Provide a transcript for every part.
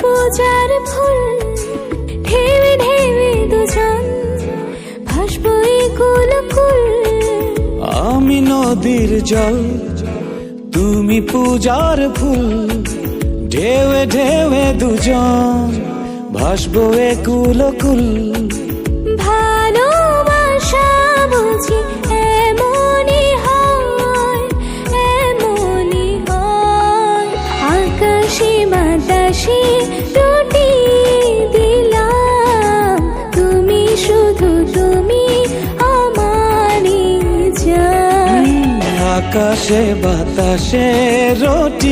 পূজার ফুল ঢেবে ঢেবে দুজন ভাসবো এই কুল কুল আমি নদীর জল তুমি পূজার ফুল ঢেউে ঢেউে দুজন ভাসবো একুল কুল ভালোবাসা বুঝি এমনই হয় এমনই হয়। আকাশে বাতাসে আকাশে বাতাসে রটিয়ে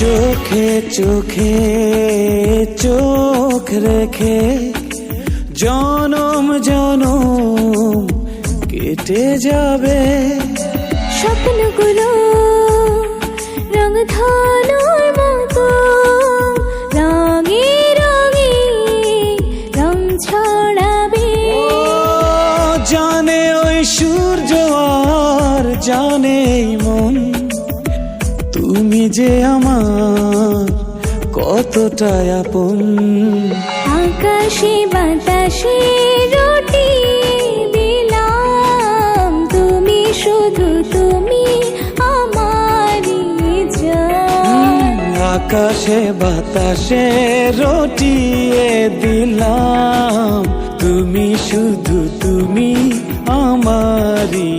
চোখে চোখে চোখ রেখে জনম জনম কেটে যাবে। স্বপ্নগুলো রং ধনুর মতো রঙে রঙে রং ছড়াবে। জানে ওই সূর্য আর জানে মন। তুমি যে আমার কতটা আপন। আকাশে বাতাসে রুটি দিলাম তুমি শুধু তুমি আমারই জান। আকাশে বাতাসে রটিয়ে দিলাম তুমি শুধু তুমি আমারই